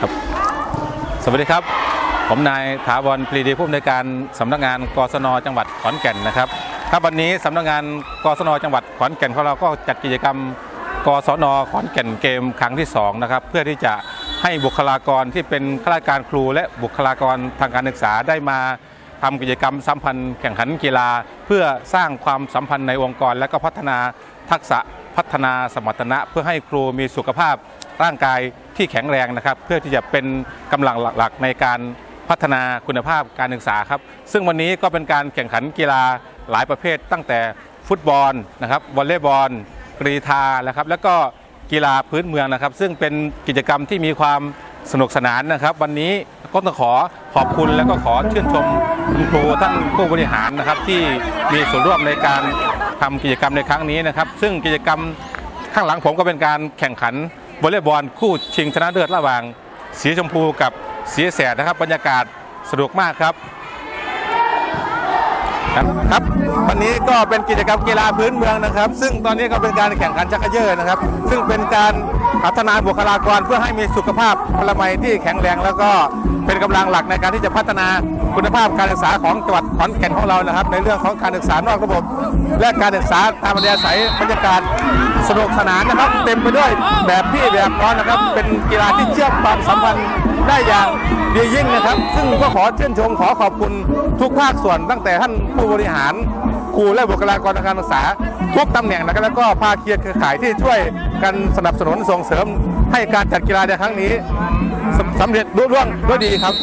ครับสวัสดีครับ ผมนายถาวรปรีดีผู้อำนวยการสำนักงานกศนจังหวัดขอนแก่นนะครับครับวันนี้สำนักงานกศนจังหวัดขอนแก่นของเราก็จัดกิจกรรมกศนขอนแก่นเกมครั้งที่สองนะครับเพื่อที่จะให้บุคลากรที่เป็นข้าราชการครู และบุคลากรทางการศึกษาได้มาทำกิจกรรมสัมพันธ์แข่งขันกีฬา เพื่อสร้างความสัมพันธ์ในองค์กรและก็พัฒนาทักษะ พัฒนาสมรรถนะ เพื่อให้ครูมีสุขภาพร่างกายที่แข็งแรงนะครับ เพื่อที่จะเป็นกำลังหลักๆ ในการพัฒนาคุณภาพการศึกษาครับ ซึ่งวันนี้ก็เป็นการแข่งขันกีฬาหลายประเภท ตั้งแต่ฟุตบอลนะครับวอลเลย์บอลกรีธานะครับแล้วก็กีฬาพื้นเมืองนะครับ ซึ่งเป็นกิจกรรมที่มีความสนุกสนานนะครับ วันนี้ก็ต้องขอขอบคุณแล้วก็ขอชื่นชมคุณครูท่านผู้บริหารนะครับที่มีส่วนร่วมในการ ทำกิจกรรมในครั้งนี้นะครับ ซึ่งกิจกรรมข้างหลังผมก็เป็นการแข่งขันวอลเลย์บอลคู่ชิงชนะเลิศระหว่าง สีชมพูกับสีแสดนะครับบรรยากาศสนุกมากครับ ครับครับ วันนี้ก็เป็นกิจกรรมกีฬาพื้นเมืองนะครับ ซึ่งตอนนี้ก็เป็นการแข่งขันชักเยอนะครับ ซึ่งเป็นการพัฒนาบุคลากรเพื่อให้มีสุขภาพพลามัยที่แข็งแรง แล้วก็เป็นกำลังหลักในการที่จะพัฒนาคุณภาพการศึกษาของจังหวัดขอนแก่นของเรานะครับ ในเรื่องของการศึกษานอกระบบ และการศึกษาตามอัธยาศัยบรรยากาศสนุกสนานนะครับ เต็มไปด้วยแบบพี่แบบน้องนะครับ เป็นกีฬาที่เชื่อมความสัมพันธ์ได้อย่างดียิ่งนะครับ ซึ่งก็ขอเชื่นชมขอขอบคุณทุกภาคส่วนตั้งแต่ท่านผู้บริหารครูและบุคลากรทางการศึกษา ทุกตำแหน่งนะครับแล้วก็ภาคีเครือข่ายที่ช่วยกันสนับสนุนส่งเสริมให้การจัดกีฬาในครั้งนี้สำสำเร็จรุ่ร่วงด้วยดีครับ